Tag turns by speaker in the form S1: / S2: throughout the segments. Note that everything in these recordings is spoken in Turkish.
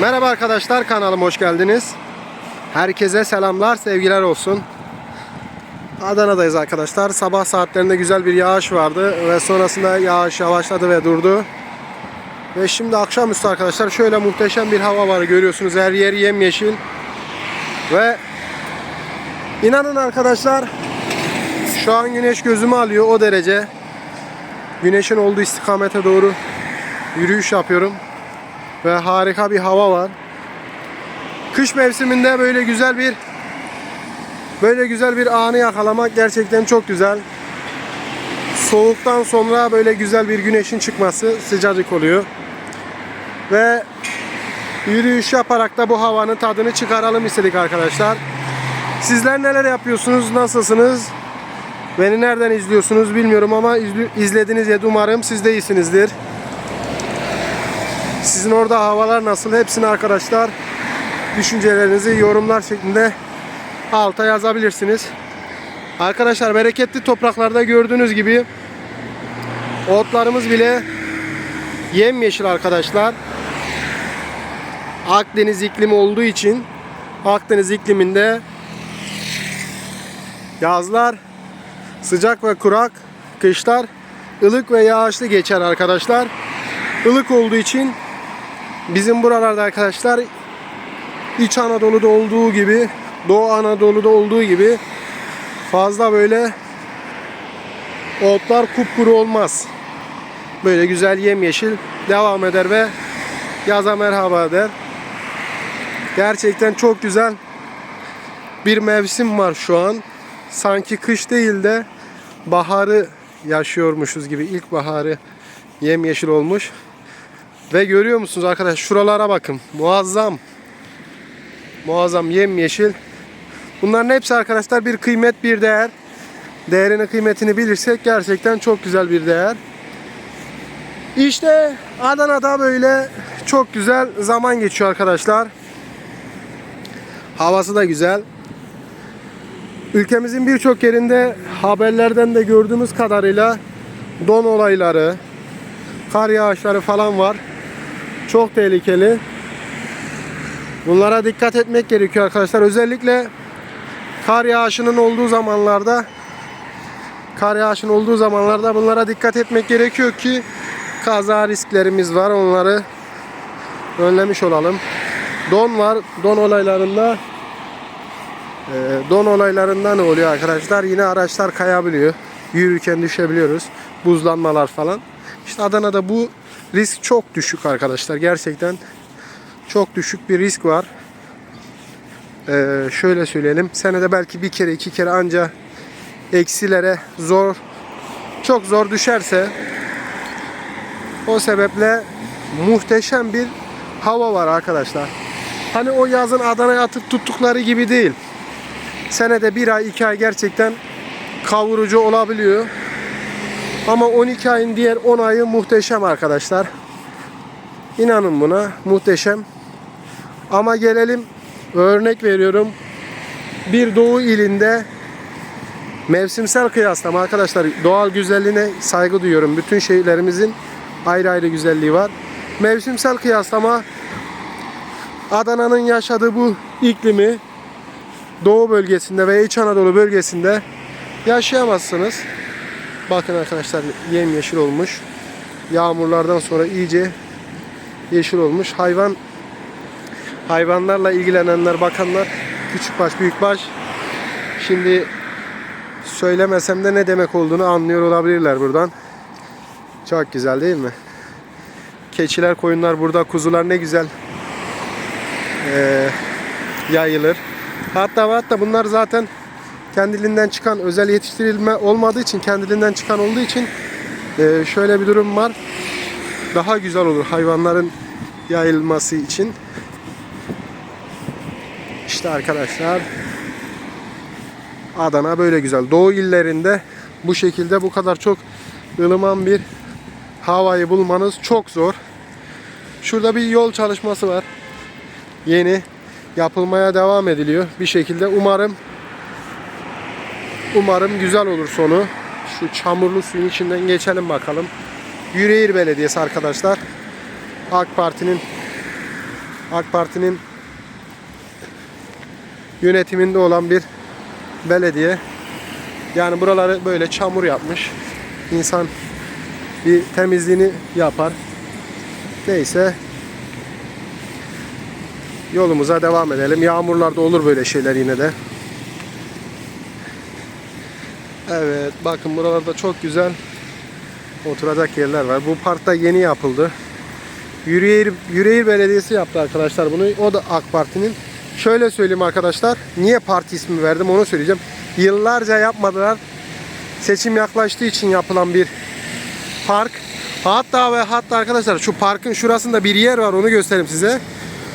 S1: Merhaba arkadaşlar kanalıma hoş geldiniz. Herkese selamlar, sevgiler olsun. Adana'dayız arkadaşlar. Sabah saatlerinde güzel bir yağış vardı ve sonrasında yağış yavaşladı ve durdu. Ve şimdi akşamüstü arkadaşlar şöyle muhteşem bir hava var görüyorsunuz. Her yer yemyeşil. Ve inanın arkadaşlar şu an güneş gözümü alıyor o derece. Güneşin olduğu istikamete doğru yürüyüş yapıyorum ve harika bir hava var. Kış mevsiminde böyle güzel bir böyle güzel bir anı yakalamak gerçekten çok güzel. Soğuktan sonra böyle güzel bir güneşin çıkması sıcacık oluyor. Ve yürüyüş yaparak da bu havanın tadını çıkaralım istedik arkadaşlar. Sizler neler yapıyorsunuz? Nasılsınız? Beni nereden izliyorsunuz bilmiyorum ama izlediniz diye umarım siz de iyisinizdir. Sizin orada havalar nasıl? Hepsini arkadaşlar düşüncelerinizi yorumlar şeklinde alta yazabilirsiniz. Arkadaşlar bereketli topraklarda gördüğünüz gibi otlarımız bile yemyeşil arkadaşlar. Akdeniz iklimi olduğu için Akdeniz ikliminde yazlar sıcak ve kurak, kışlar ılık ve yağışlı geçer arkadaşlar. Ilık olduğu için bizim buralarda arkadaşlar İç Anadolu'da olduğu gibi Doğu Anadolu'da olduğu gibi fazla böyle otlar kupkuru olmaz. Böyle güzel yemyeşil devam eder ve yaza merhaba der. Gerçekten çok güzel bir mevsim var şu an. Sanki kış değil de baharı yaşıyormuşuz gibi ilkbaharı yemyeşil olmuş. Ve görüyor musunuz arkadaşlar şuralara bakın. Muazzam. Muazzam yemyeşil. Bunların hepsi arkadaşlar bir kıymet bir değer. Değerini kıymetini bilirsek gerçekten çok güzel bir değer. İşte Adana'da böyle çok güzel zaman geçiyor arkadaşlar. Havası da güzel. Ülkemizin birçok yerinde haberlerden de gördüğümüz kadarıyla don olayları, kar yağışları falan var. Çok tehlikeli. Bunlara dikkat etmek gerekiyor arkadaşlar. Özellikle kar yağışının olduğu zamanlarda kar yağışının olduğu zamanlarda bunlara dikkat etmek gerekiyor ki kaza risklerimiz var. Onları önlemiş olalım. Don var. Don olaylarında e, don olaylarında ne oluyor arkadaşlar? Yine araçlar kayabiliyor. Yürürken düşebiliyoruz. Buzlanmalar falan. İşte Adana'da bu risk çok düşük arkadaşlar. Gerçekten çok düşük bir risk var. Ee, şöyle söyleyelim. Senede belki bir kere iki kere anca eksilere zor çok zor düşerse o sebeple muhteşem bir hava var arkadaşlar. Hani o yazın Adana'ya atıp tuttukları gibi değil. Senede bir ay iki ay gerçekten kavurucu olabiliyor. Ama 12 ayın diğer 10 ayı muhteşem arkadaşlar. İnanın buna muhteşem. Ama gelelim örnek veriyorum. Bir doğu ilinde mevsimsel kıyaslama arkadaşlar doğal güzelliğine saygı duyuyorum. Bütün şehirlerimizin ayrı ayrı güzelliği var. Mevsimsel kıyaslama Adana'nın yaşadığı bu iklimi Doğu bölgesinde ve İç Anadolu bölgesinde yaşayamazsınız. Bakın arkadaşlar yemyeşil olmuş. Yağmurlardan sonra iyice yeşil olmuş. Hayvan hayvanlarla ilgilenenler, bakanlar küçük baş, büyük baş şimdi söylemesem de ne demek olduğunu anlıyor olabilirler buradan. Çok güzel değil mi? Keçiler, koyunlar burada, kuzular ne güzel ee, yayılır. Hatta hatta bunlar zaten kendiliğinden çıkan özel yetiştirilme olmadığı için kendiliğinden çıkan olduğu için e, şöyle bir durum var. Daha güzel olur hayvanların yayılması için. İşte arkadaşlar Adana böyle güzel. Doğu illerinde bu şekilde bu kadar çok ılıman bir havayı bulmanız çok zor. Şurada bir yol çalışması var. Yeni yapılmaya devam ediliyor bir şekilde. Umarım umarım güzel olur sonu. Şu çamurlu suyun içinden geçelim bakalım. Yüreğir Belediyesi arkadaşlar. AK Parti'nin AK Parti'nin yönetiminde olan bir belediye. Yani buraları böyle çamur yapmış. İnsan bir temizliğini yapar. Neyse yolumuza devam edelim. Yağmurlarda olur böyle şeyler yine de. Evet bakın buralarda çok güzel oturacak yerler var. Bu parkta yeni yapıldı. Yüreğir, Yüreğir Belediyesi yaptı arkadaşlar bunu. O da AK Parti'nin. Şöyle söyleyeyim arkadaşlar. Niye parti ismi verdim onu söyleyeceğim. Yıllarca yapmadılar. Seçim yaklaştığı için yapılan bir park. Hatta ve hatta arkadaşlar şu parkın şurasında bir yer var onu göstereyim size.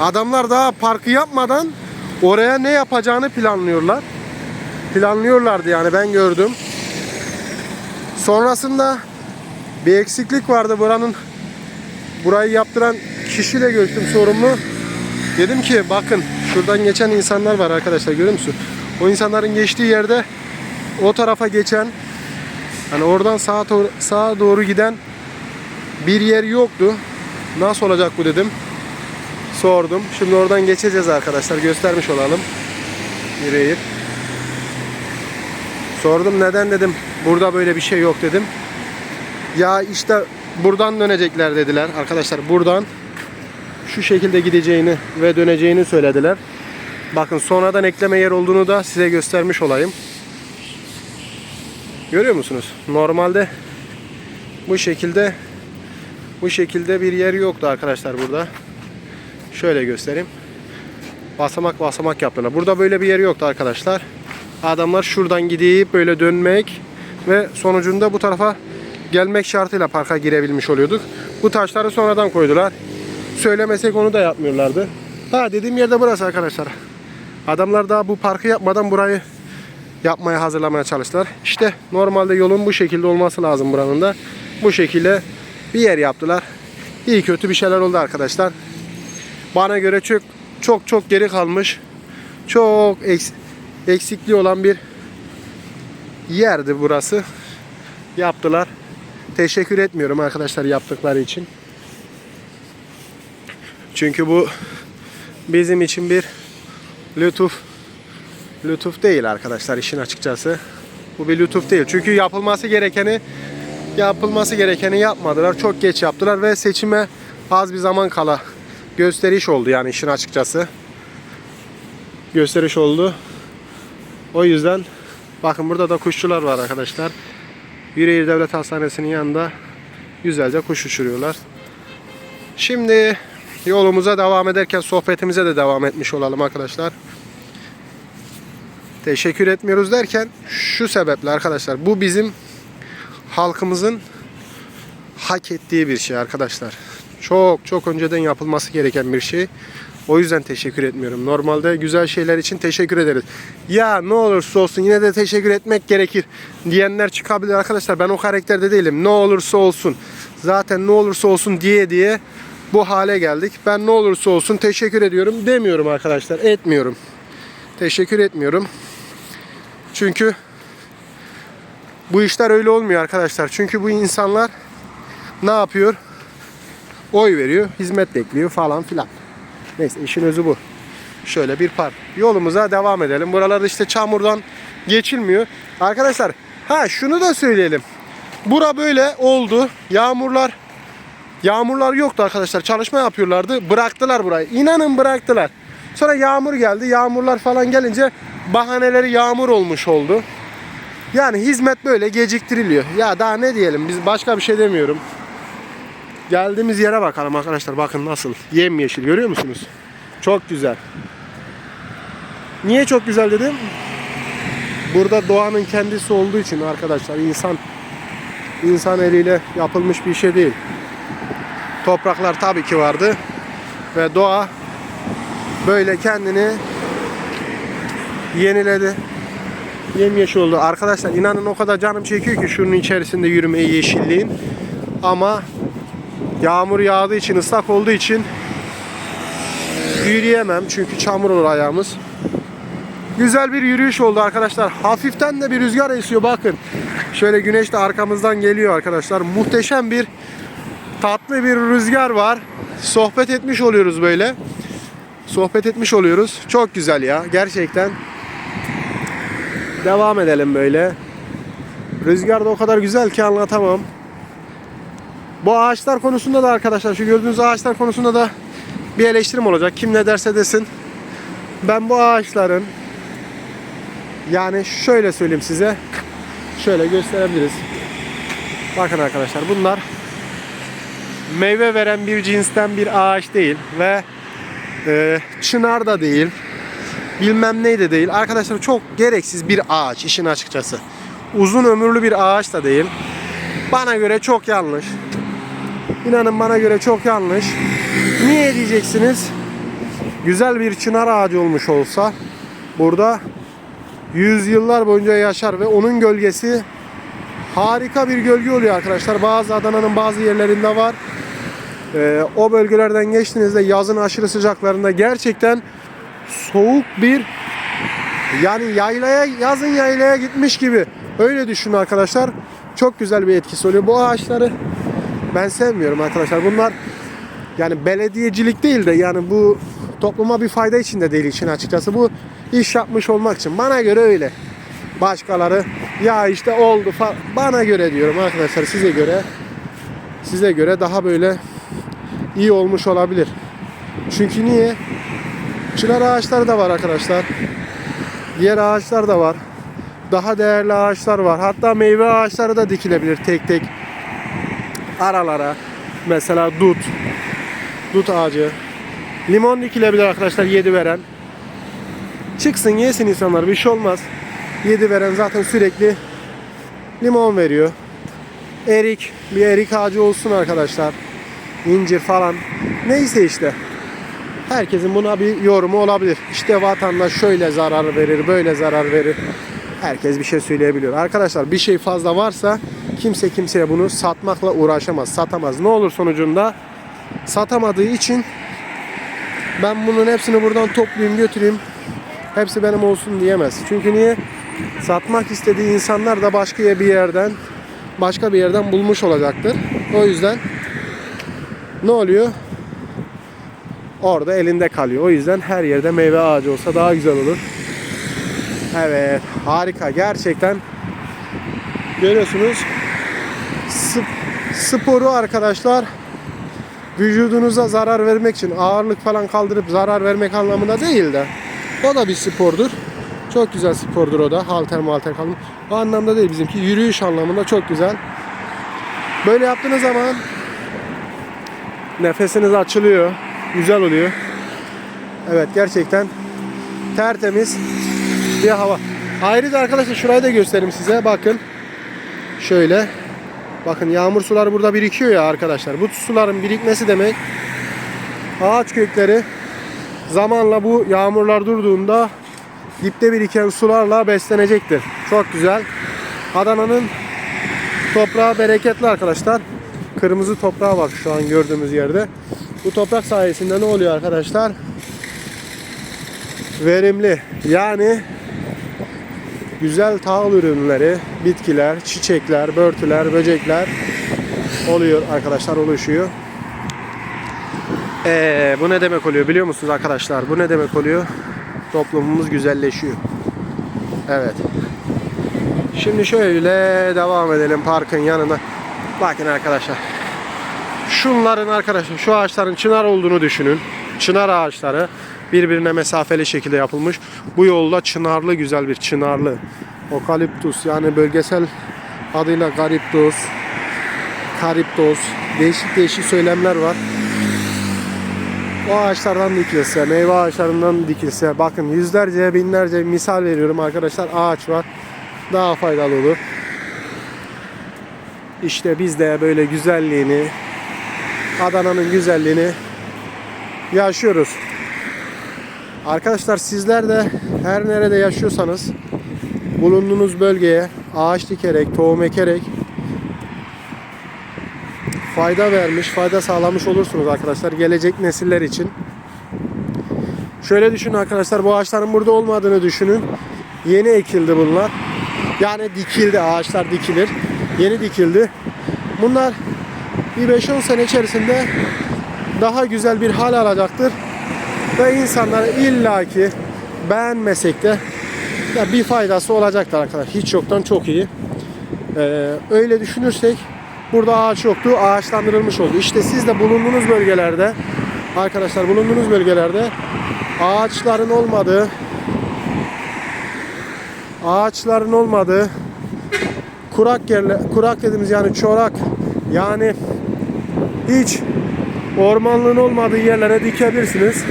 S1: Adamlar daha parkı yapmadan oraya ne yapacağını planlıyorlar. Planlıyorlardı yani ben gördüm. Sonrasında bir eksiklik vardı buranın burayı yaptıran kişiyle görüştüm sorumlu. Dedim ki bakın şuradan geçen insanlar var arkadaşlar görüyor musun? O insanların geçtiği yerde o tarafa geçen hani oradan sağa doğru, sağa doğru giden bir yer yoktu. Nasıl olacak bu dedim. Sordum. Şimdi oradan geçeceğiz arkadaşlar. Göstermiş olalım. Yüreğir. Sordum neden dedim. Burada böyle bir şey yok dedim. Ya işte buradan dönecekler dediler. Arkadaşlar buradan şu şekilde gideceğini ve döneceğini söylediler. Bakın sonradan ekleme yer olduğunu da size göstermiş olayım. Görüyor musunuz? Normalde bu şekilde bu şekilde bir yer yoktu arkadaşlar burada. Şöyle göstereyim. Basamak basamak yaptılar. Burada böyle bir yer yoktu arkadaşlar. Adamlar şuradan gidip böyle dönmek ve sonucunda bu tarafa gelmek şartıyla parka girebilmiş oluyorduk. Bu taşları sonradan koydular. Söylemesek onu da yapmıyorlardı. Ha dediğim yerde burası arkadaşlar. Adamlar daha bu parkı yapmadan burayı yapmaya hazırlamaya çalıştılar. İşte normalde yolun bu şekilde olması lazım buranın da. Bu şekilde bir yer yaptılar. İyi kötü bir şeyler oldu arkadaşlar. Bana göre çok çok çok geri kalmış. Çok eks, eksikliği olan bir yerdi burası. Yaptılar. Teşekkür etmiyorum arkadaşlar yaptıkları için. Çünkü bu bizim için bir lütuf lütuf değil arkadaşlar işin açıkçası. Bu bir lütuf değil. Çünkü yapılması gerekeni yapılması gerekeni yapmadılar. Çok geç yaptılar ve seçime az bir zaman kala gösteriş oldu yani işin açıkçası. Gösteriş oldu. O yüzden bakın burada da kuşçular var arkadaşlar. Yüreğir Devlet Hastanesi'nin yanında güzelce kuş uçuruyorlar. Şimdi yolumuza devam ederken sohbetimize de devam etmiş olalım arkadaşlar. Teşekkür etmiyoruz derken şu sebeple arkadaşlar bu bizim halkımızın hak ettiği bir şey arkadaşlar. Çok çok önceden yapılması gereken bir şey. O yüzden teşekkür etmiyorum. Normalde güzel şeyler için teşekkür ederiz. Ya ne olursa olsun yine de teşekkür etmek gerekir diyenler çıkabilir arkadaşlar. Ben o karakterde değilim. Ne olursa olsun. Zaten ne olursa olsun diye diye bu hale geldik. Ben ne olursa olsun teşekkür ediyorum demiyorum arkadaşlar. Etmiyorum. Teşekkür etmiyorum. Çünkü bu işler öyle olmuyor arkadaşlar. Çünkü bu insanlar ne yapıyor? Oy veriyor, hizmet bekliyor falan filan. Neyse işin özü bu. Şöyle bir park. Yolumuza devam edelim. Buralarda işte çamurdan geçilmiyor. Arkadaşlar ha şunu da söyleyelim. Bura böyle oldu. Yağmurlar Yağmurlar yoktu arkadaşlar. Çalışma yapıyorlardı. Bıraktılar burayı. İnanın bıraktılar. Sonra yağmur geldi. Yağmurlar falan gelince bahaneleri yağmur olmuş oldu. Yani hizmet böyle geciktiriliyor. Ya daha ne diyelim biz başka bir şey demiyorum. Geldiğimiz yere bakalım arkadaşlar. Bakın nasıl. Yemyeşil görüyor musunuz? Çok güzel. Niye çok güzel dedim? Burada doğanın kendisi olduğu için arkadaşlar insan insan eliyle yapılmış bir şey değil. Topraklar tabii ki vardı ve doğa böyle kendini yeniledi. Yemyeşil oldu. Arkadaşlar inanın o kadar canım çekiyor ki şunun içerisinde yürümeyi yeşilliğin. Ama yağmur yağdığı için, ıslak olduğu için yürüyemem. Çünkü çamur olur ayağımız. Güzel bir yürüyüş oldu arkadaşlar. Hafiften de bir rüzgar esiyor bakın. Şöyle güneş de arkamızdan geliyor arkadaşlar. Muhteşem bir tatlı bir rüzgar var. Sohbet etmiş oluyoruz böyle. sohbet etmiş oluyoruz. Çok güzel ya gerçekten. Devam edelim böyle. Rüzgar da o kadar güzel ki anlatamam. Bu ağaçlar konusunda da arkadaşlar şu gördüğünüz ağaçlar konusunda da bir eleştirim olacak. Kim ne derse desin. Ben bu ağaçların yani şöyle söyleyeyim size. Şöyle gösterebiliriz. Bakın arkadaşlar bunlar meyve veren bir cinsten bir ağaç değil ve e, çınar da değil. Bilmem ne de değil. Arkadaşlar çok gereksiz bir ağaç işin açıkçası. Uzun ömürlü bir ağaç da değil. Bana göre çok yanlış. İnanın bana göre çok yanlış. Niye diyeceksiniz? Güzel bir çınar ağacı olmuş olsa burada yüzyıllar boyunca yaşar ve onun gölgesi harika bir gölge oluyor arkadaşlar. Bazı Adana'nın bazı yerlerinde var. Ee, o bölgelerden geçtiğinizde yazın aşırı sıcaklarında gerçekten soğuk bir yani yaylaya yazın yaylaya gitmiş gibi öyle düşünün arkadaşlar. Çok güzel bir etkisi oluyor. Bu ağaçları ben sevmiyorum arkadaşlar. Bunlar yani belediyecilik değil de yani bu topluma bir fayda için de değil için açıkçası. Bu iş yapmış olmak için. Bana göre öyle. Başkaları ya işte oldu falan. Bana göre diyorum arkadaşlar size göre size göre daha böyle iyi olmuş olabilir. Çünkü niye? Çınar ağaçları da var arkadaşlar. Diğer ağaçlar da var. Daha değerli ağaçlar var. Hatta meyve ağaçları da dikilebilir tek tek. Aralara. Mesela dut. Dut ağacı. Limon dikilebilir arkadaşlar yedi veren. Çıksın yesin insanlar bir şey olmaz. Yedi veren zaten sürekli limon veriyor. Erik, bir erik ağacı olsun arkadaşlar. İncir falan. Neyse işte. Herkesin buna bir yorumu olabilir. İşte vatandaş şöyle zarar verir, böyle zarar verir. Herkes bir şey söyleyebiliyor. Arkadaşlar bir şey fazla varsa kimse kimseye bunu satmakla uğraşamaz, satamaz. Ne olur sonucunda satamadığı için ben bunun hepsini buradan toplayayım götüreyim. Hepsi benim olsun diyemez. Çünkü niye? Satmak istediği insanlar da başka bir yerden başka bir yerden bulmuş olacaktır. O yüzden ne oluyor? Orada elinde kalıyor. O yüzden her yerde meyve ağacı olsa daha güzel olur. Evet, harika gerçekten. Görüyorsunuz. Sp- sporu arkadaşlar vücudunuza zarar vermek için ağırlık falan kaldırıp zarar vermek anlamında değil de o da bir spordur. Çok güzel spordur o da. Halter malter kalın. O anlamda değil bizimki. Yürüyüş anlamında çok güzel. Böyle yaptığınız zaman nefesiniz açılıyor. Güzel oluyor. Evet gerçekten tertemiz bir hava. Ayrıca arkadaşlar şurayı da göstereyim size. Bakın. Şöyle. Bakın yağmur suları burada birikiyor ya arkadaşlar. Bu suların birikmesi demek ağaç kökleri zamanla bu yağmurlar durduğunda dipte biriken sularla beslenecektir. Çok güzel. Adana'nın toprağı bereketli arkadaşlar. Kırmızı toprağı var şu an gördüğümüz yerde. Bu toprak sayesinde ne oluyor arkadaşlar? Verimli. Yani güzel tahıl ürünleri, bitkiler, çiçekler, börtüler, böcekler oluyor arkadaşlar oluşuyor. Ee, bu ne demek oluyor biliyor musunuz arkadaşlar? Bu ne demek oluyor? Toplumumuz güzelleşiyor. Evet. Şimdi şöyle devam edelim parkın yanına. Bakın arkadaşlar. Şunların arkadaşlar şu ağaçların çınar olduğunu düşünün. Çınar ağaçları birbirine mesafeli şekilde yapılmış. Bu yolda çınarlı güzel bir çınarlı. Okaliptus yani bölgesel adıyla gariptos, kariptos değişik değişik söylemler var. O ağaçlardan dikilse, meyve ağaçlarından dikilse bakın yüzlerce binlerce misal veriyorum arkadaşlar ağaç var. Daha faydalı olur. İşte biz de böyle güzelliğini Adana'nın güzelliğini yaşıyoruz. Arkadaşlar sizler de her nerede yaşıyorsanız bulunduğunuz bölgeye ağaç dikerek, tohum ekerek fayda vermiş, fayda sağlamış olursunuz arkadaşlar gelecek nesiller için. Şöyle düşünün arkadaşlar bu ağaçların burada olmadığını düşünün. Yeni ekildi bunlar. Yani dikildi ağaçlar dikilir. Yeni dikildi. Bunlar bir 5-10 sene içerisinde daha güzel bir hal alacaktır. Ve insanlara illaki beğenmesek de ya bir faydası olacaktır arkadaşlar. Hiç yoktan çok iyi. Ee, öyle düşünürsek burada ağaç yoktu. Ağaçlandırılmış oldu. İşte siz de bulunduğunuz bölgelerde arkadaşlar bulunduğunuz bölgelerde ağaçların olmadığı ağaçların olmadığı kurak yerler kurak dediğimiz yani çorak yani hiç ormanlığın olmadığı yerlere dikebilirsiniz.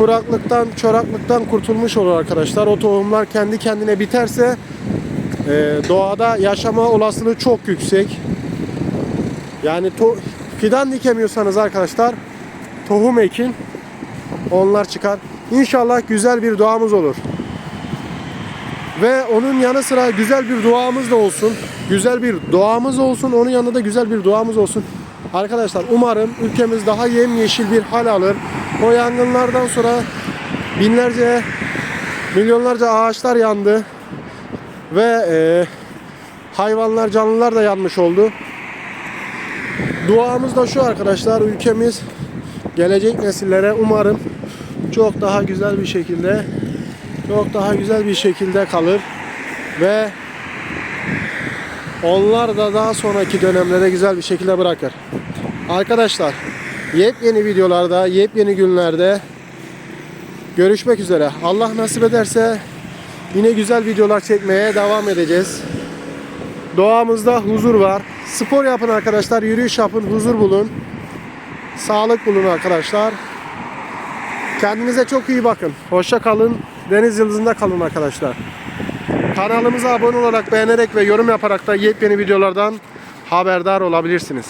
S1: Kuraklıktan, çoraklıktan kurtulmuş olur arkadaşlar. O tohumlar kendi kendine biterse e, doğada yaşama olasılığı çok yüksek. Yani to- fidan dikemiyorsanız arkadaşlar tohum ekin. Onlar çıkar. İnşallah güzel bir doğamız olur. Ve onun yanı sıra güzel bir duamız da olsun. Güzel bir doğamız olsun. Onun yanında da güzel bir duamız olsun. Arkadaşlar umarım ülkemiz daha yemyeşil bir hal alır. O yangınlardan sonra binlerce, milyonlarca ağaçlar yandı. Ve e, hayvanlar, canlılar da yanmış oldu. Duamız da şu arkadaşlar. Ülkemiz gelecek nesillere umarım çok daha güzel bir şekilde çok daha güzel bir şekilde kalır ve onlar da daha sonraki dönemlere güzel bir şekilde bırakır. Arkadaşlar yepyeni videolarda, yepyeni günlerde görüşmek üzere. Allah nasip ederse yine güzel videolar çekmeye devam edeceğiz. Doğamızda huzur var. Spor yapın arkadaşlar, yürüyüş yapın, huzur bulun. Sağlık bulun arkadaşlar. Kendinize çok iyi bakın. Hoşça kalın. Deniz Yıldızı'nda kalın arkadaşlar. Kanalımıza abone olarak, beğenerek ve yorum yaparak da yepyeni videolardan haberdar olabilirsiniz.